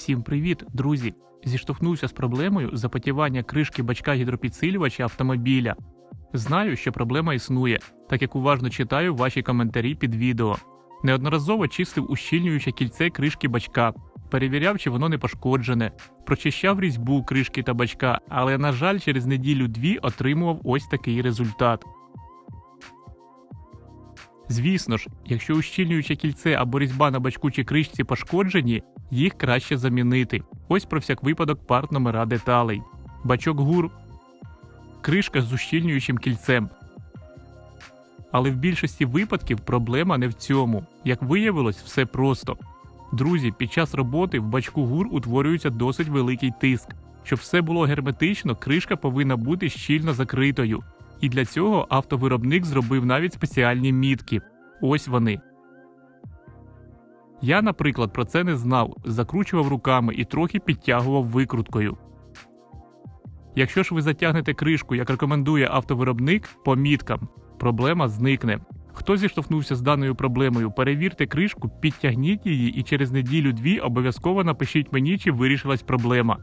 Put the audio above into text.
Всім привіт, друзі! Зіштовхнувся з проблемою запотівання кришки бачка гідропідсилювача автомобіля. Знаю, що проблема існує, так як уважно читаю ваші коментарі під відео. Неодноразово чистив ущільнююче кільце кришки бачка, перевіряв, чи воно не пошкоджене, прочищав різьбу кришки та бачка, але, на жаль, через неділю-дві отримував ось такий результат. Звісно ж, якщо ущільнююче кільце або різьба на бачку чи кришці пошкоджені, їх краще замінити. Ось про всяк випадок парт номера деталей. Бачок гур, кришка з ущільнюючим кільцем. Але в більшості випадків проблема не в цьому. Як виявилось, все просто. Друзі, під час роботи в бачку гур утворюється досить великий тиск. Щоб все було герметично, кришка повинна бути щільно закритою. І для цього автовиробник зробив навіть спеціальні мітки. Ось вони. Я, наприклад, про це не знав, закручував руками і трохи підтягував викруткою. Якщо ж ви затягнете кришку, як рекомендує автовиробник, по міткам, проблема зникне. Хто зіштовхнувся з даною проблемою, перевірте кришку, підтягніть її і через неділю-дві обов'язково напишіть мені, чи вирішилась проблема.